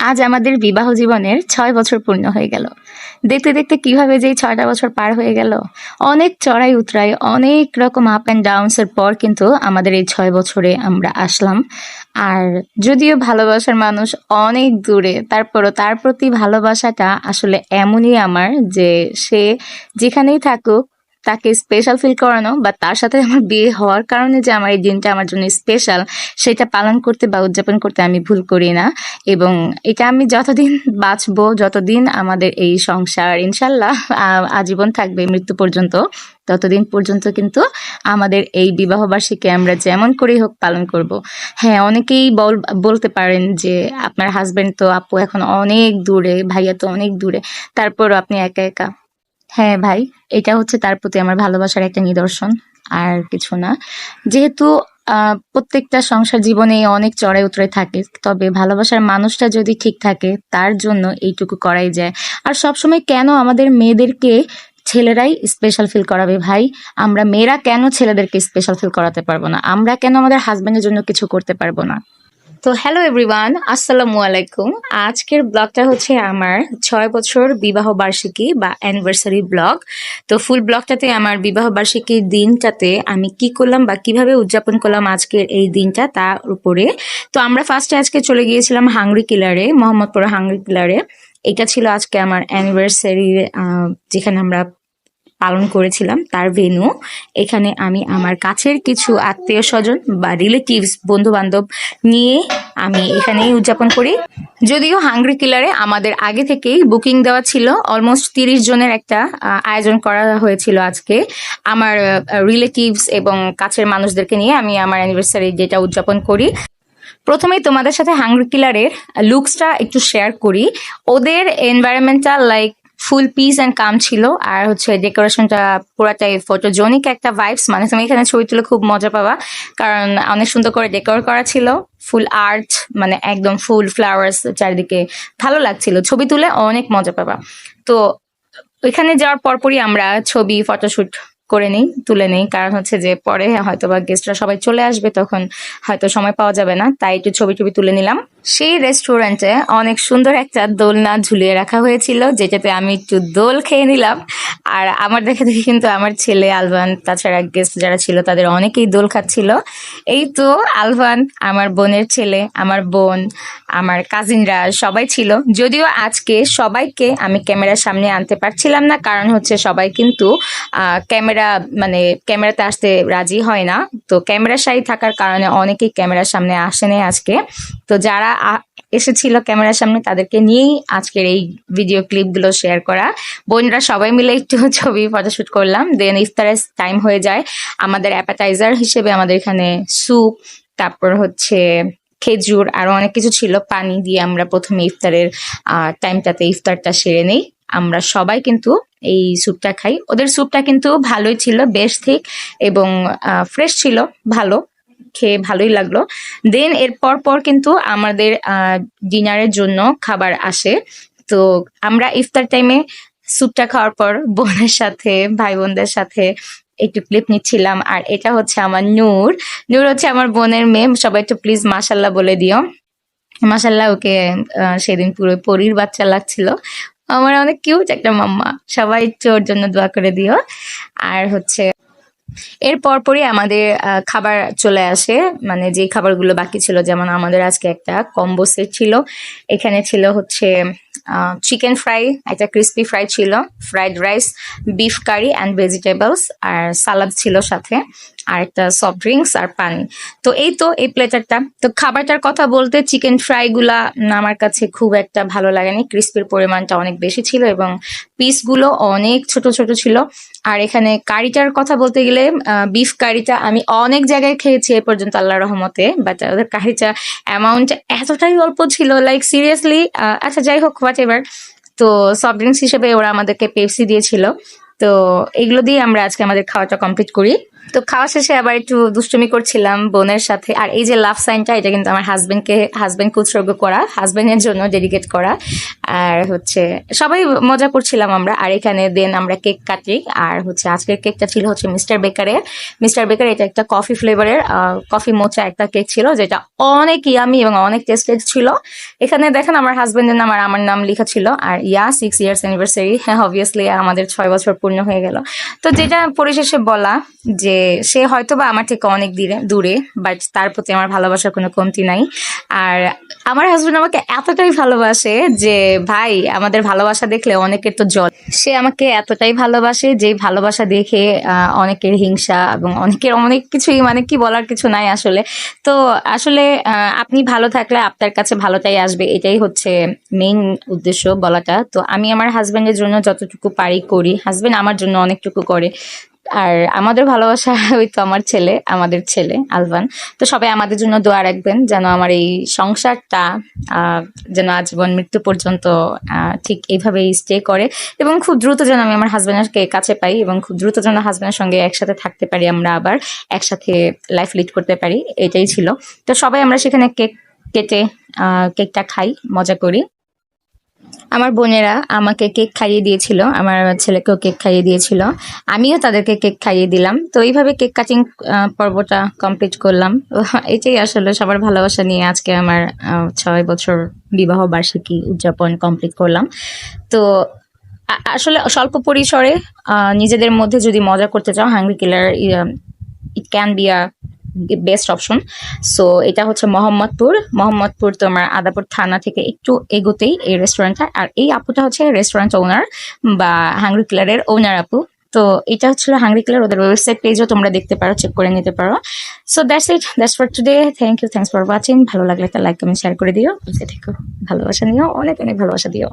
আজ আমাদের বিবাহ জীবনের ছয় বছর পূর্ণ হয়ে গেল। দেখতে দেখতে কীভাবে যে ছয়টা বছর পার হয়ে গেল। অনেক চড়াই উতরাই, অনেক রকম আপ অ্যান্ড ডাউনসের পর কিন্তু আমাদের এই ছয় বছরে আমরা আসলাম। আর যদিও ভালোবাসার মানুষ অনেক দূরে, তারপরও তার প্রতি ভালোবাসাটা আসলে এমনই আমার যে সে যেখানেই থাকুক তাকে স্পেশাল ফিল করানো বা তার সাথে আমার বিয়ে হওয়ার কারণে যে আমার এই দিনটা আমার জন্য স্পেশাল সেটা পালন করতে বা উদযাপন করতে আমি ভুল করি না। এবং এটা আমি যতদিন বাঁচবো, যতদিন আমাদের এই সংসার, ইনশাল্লাহ আজীবন থাকবে মৃত্যু পর্যন্ত, ততদিন পর্যন্ত কিন্তু আমাদের এই বিবাহ বার্ষিকী আমরা যেমন করেই হোক পালন করব। হ্যাঁ অনেকেই বল বলতে পারেন যে আপনার হাজবেন্ড তো আপু এখন অনেক দূরে, ভাইয়া তো অনেক দূরে তারপর আপনি একা একা? হ্যাঁ ভাই, এটা হচ্ছে তার প্রতি আমার ভালোবাসার একটা নিদর্শন, আর কিছু না। যেহেতু প্রত্যেকটা সংসার জীবনে অনেক চড়াই উতরে থাকে, তবে ভালোবাসার মানুষটা যদি ঠিক থাকে, তার জন্য এইটুকু করাই যায়। আর সবসময় কেন আমাদের মেয়েদেরকে ছেলেরাই স্পেশাল ফিল করাবে ভাই? আমরা মেয়েরা কেন ছেলেদেরকে স্পেশাল ফিল করাতে পারব না? আমরা কেন আমাদের হাজব্যান্ডের জন্য কিছু করতে পারব না? তো হ্যালো এভরিওয়ান আসসালামু আলাইকুম। আজকের ব্লগটা হচ্ছে আমার ছয় বছর বিবাহ বার্ষিকী বা অ্যানিভার্সারি ব্লগ। তো ফুল ব্লগটাতে আমার বিবাহ বার্ষিকীর দিনটাতে আমি কি করলাম বা কীভাবে উদযাপন করলাম আজকের এই দিনটা তার উপরে। তো আমরা ফার্স্টে আজকে চলে গিয়েছিলাম হাংরি কিলারে মোহাম্মদপুর হাংরি কিলারে এটা ছিল আজকে আমার অ্যানিভার্সারি যেখানে আমরা পালন করেছিলাম তার ভেনু এখানে আমি আমার কাছের কিছু আত্মীয় স্বজন বা রিলেটিভস বন্ধু বান্ধব নিয়ে আমি এখানেই উদযাপন করি। যদিও হাংরি কিলারে আমাদের আগে থেকেই বুকিং দেওয়া ছিল। অলমোস্ট তিরিশ জনের একটা আয়োজন করা হয়েছিল আজকে। আমার রিলেটিভস এবং কাছের মানুষদেরকে নিয়ে আমি আমার অ্যানিভার্সারি যেটা উদযাপন করি। প্রথমেই তোমাদের সাথে হাংরি কিলারের লুকসটা একটু শেয়ার করি। ওদের এনভায়রনমেন্টটা like full peace and calm ছিল। আর হচ্ছে ডেকোরেশনটা পুরাটাই ফটোজনিক একটা ভাইবস মানে তুমি এখানে ছবি তুলে খুব মজা পাবা। কারণ অনেক সুন্দর করে ডেকোর করা ছিল। ফুল আর্ট মানে একদম ফুল ফ্লাওয়ার্স চারিদিকে ভালো লাগছিল। ছবি তুলে অনেক মজা পাবা। তো ওইখানে যাওয়ার পরপরই আমরা ছবি ফটোশুট করে নেই, তুলে নেই। কারণ হচ্ছে যে পরে হয়তো বা গেস্টরা সবাই চলে আসবে, তখন হয়তো সময় পাওয়া যাবে না। তাই একটু ছবি টবি তুলে নিলাম। সেই রেস্টুরেন্টে অনেক সুন্দর একটা দোলনা ঝুলিয়ে রাখা হয়েছিল, যেটাতে আমি একটু দোল খেয়ে নিলাম। আর আমার দেখে দেখে কিন্তু আমার ছেলে আলভান, তাছাড়া গেস্ট যারা ছিল তাদের অনেকেই দোল খাচ্ছিল। এই তো আলভান, আমার বোনের ছেলে, আমার বোন, আমার কাজিনরা সবাই ছিল। যদিও আজকে সবাইকে আমি ক্যামেরার সামনে আনতে পারছিলাম না, কারণ হচ্ছে সবাই কিন্তু ক্যামেরা মানে ক্যামেরাতে আসতে রাজি হয় না। তো ক্যামেরা সাই থাকার কারণে অনেকেই ক্যামেরার সামনে আসেনি আজকে। তো যারা এসেছিল ক্যামেরার সামনে তাদেরকে নিয়েই আজকের এই ভিডিও ক্লিপগুলো শেয়ার করা। বোনরা সবাই মিলে একটু ছবি ফটোশুট করলাম। দেন ইফতারের টাইম হয়ে যায়। আমাদের অ্যাপাটাইজার হিসেবে আমাদের এখানে স্যুপ তারপর হচ্ছে খেজুর, আরও অনেক কিছু ছিল। পানি দিয়ে আমরা প্রথমে ইফতারের টাইমটাতে ইফতারটা সেরে নেই। আমরা সবাই কিন্তু এই স্যুপটা খাই। ওদের স্যুপটা কিন্তু ভালোই ছিল বেশ ঠিক এবং ফ্রেশ ছিল, ভালো। খেয়ে ভালোই লাগল। দেন এর পর পর কিন্তু আমাদের ডিনারের জন্য খাবার আসে। তো আমরা ইফতার টাইমে স্যুপটা খাওয়ার পর বোনের সাথে ভাই বোনদের সাথে একটু ক্লিপ নিচ্ছিলাম। আর এটা হচ্ছে আমার নূর। নূর হচ্ছে আমার বোনের মেয়ে। সবাই একটু প্লিজ মাশাল্লাহ বলে দিও। মাশাল্লাহ ওকে সেদিন পুরো পরীর বাচ্চা লাগছিল। আমার অনেক কিউট একটা মাম্মা। সবাই একটু ওর জন্য দোয়া করে দিও। আর হচ্ছে এর পরপরই আমাদের খাবার চলে আসে। মানে যে খাবারগুলো বাকি ছিল যেমন আমাদের আজকে একটা কম্বো সেট ছিল। এখানে ছিল হচ্ছে চিকেন ফ্রাই একটা ক্রিস্পি ফ্রাই ছিল fried rice beef curry and vegetables R salad ছিল সাথে আর একটা সফট ড্রিঙ্কস আর পানি। তো এই তো এই প্লেটারটা তো খাবারটার কথা বলতে চিকেন ফ্রাই গুলা উম, আমার কাছে খুব একটা ভালো লাগেনি। ক্রিস্পির পরিমাণটা অনেক বেশি ছিল এবং পিসগুলো অনেক ছোট ছোট ছিল। আর এখানে কারিটার কথা বলতে গেলে বিফ কারিটা আমি অনেক জায়গায় খেয়েছি এ পর্যন্ত আল্লাহ রহমতে বাট ওদের কারিটা অ্যামাউন্ট এতটাই অল্প ছিল লাইক সিরিয়াসলি আচ্ছা যাই হোক হোয়াট এভার তো সফট ড্রিঙ্কস হিসেবে ওরা আমাদেরকে পেপসি দিয়েছিল। তো এগুলো দিয়ে আমরা আজকে আমাদের খাওয়াটা কমপ্লিট করি। তো খাওয়া শেষে আবার একটু দুষ্টুমি করছিলাম বোনের সাথে। আর এই যে লাভ সাইনটা এটা কিন্তু আমার হাজবেন্ডকে হাজবেন্ডকে উৎসর্গ করা হাজবেন্ডের জন্য ডেডিকেট করা। আর হচ্ছে, সবাই মজা করছিলাম আমরা। আর এখানে দেন আমরা কেক কাটি আর হচ্ছে আজকের কেকটা ছিল হচ্ছে মিস্টার বেকারের মিস্টার বেকার এটা একটা কফি ফ্লেভারের কফি মোচা একটা কেক ছিল, যেটা অনেক ইয়ামি এবং অনেক টেস্টেড ছিল। এখানে দেখেন আমার হাজবেন্ডের নাম আর আমার নাম লেখা ছিল। আর ইয়া সিক্স ইয়ার্স অ্যানিভার্সারি হ্যাঁ অবভিয়াসলি আমাদের ছয় বছর পূর্ণ হয়ে গেল। তো যেটা পরিশেষে বলা যে সে হয়তো বা আমার থেকে অনেক দূরে দূরে বাট তার প্রতি আমার ভালোবাসার কোনো কমতি নাই। আর আমার হাজবেন্ড আমাকে এতটাই ভালোবাসে যে, ভাই, আমাদের ভালোবাসা দেখলে অনেকের তো জল সে আমাকে এতটাই ভালোবাসে যে, ভালোবাসা দেখে অনেকের হিংসা এবং অনেকের অনেক কিছুই মানে কি বলার কিছু নাই আসলে। তো আসলে আপনি ভালো থাকলে আপনার কাছে ভালোটাই আসবে, এটাই হচ্ছে মেইন উদ্দেশ্য বলাটা। তো আমি আমার হাজবেন্ডের জন্য যতটুকু পারি করি। হাজবেন্ড আমার জন্য অনেকটুকু করে। আর আমাদের ভালোবাসা ওই তো আমার ছেলে, আমাদের ছেলে, আলভান। তো সবাই আমাদের জন্য দোয়া রাখবেন যেন আমার এই সংসারটা যেন আজীবন মৃত্যু পর্যন্ত ঠিক এইভাবেই স্টে করে এবং খুব দ্রুত যেন আমি আমার হাজব্যান্ডকে কাছে পাই এবং খুব দ্রুত যেন হাজব্যান্ডের সঙ্গে একসাথে থাকতে পারি, আমরা আবার একসাথে লাইফ লিড করতে পারি, এটাই ছিল। তো সবাই আমরা সেখানে কেক কেটে কেকটা খাই, মজা করি। আমার বোনেরা আমাকে কেক খাইয়ে দিয়েছিল, আমার ছেলেকেও কেক খাইয়ে দিয়েছিল, আমিও তাদেরকে কেক খাইয়ে দিলাম। তো এইভাবে কেক কাটিং পর্বটা কমপ্লিট করলাম। এটাই আসলে সবার ভালোবাসা নিয়ে আজকে আমার ছয় বছর বিবাহ বার্ষিকী উদযাপন কমপ্লিট করলাম। তো আসলে স্বল্প পরিসরে নিজেদের মধ্যে যদি মজা করতে চাও hungry killer it can be a best option so এটা হচ্ছে মোহাম্মদপুর। মোহাম্মদপুর তোমার আদাপুর থানা থেকে একটু এগোতেই এই রেস্টুরেন্টটা আর এই আপুটা হচ্ছে রেস্টুরেন্ট ওনার বা হাংরি কিলারের ওনার আপু। তো এটা হচ্ছিল হাংরি কিলার ওদের ওয়েবসাইট পেজও তোমরা দেখতে পারো চেক করে নিতে পারো। So that's it that's for today thank you thanks for watching ভালো লাগলে একটা লাইক কমেন্ট শেয়ার করে দিও। ভালোবাসা নিও। অনেক অনেক ভালোবাসা দিও।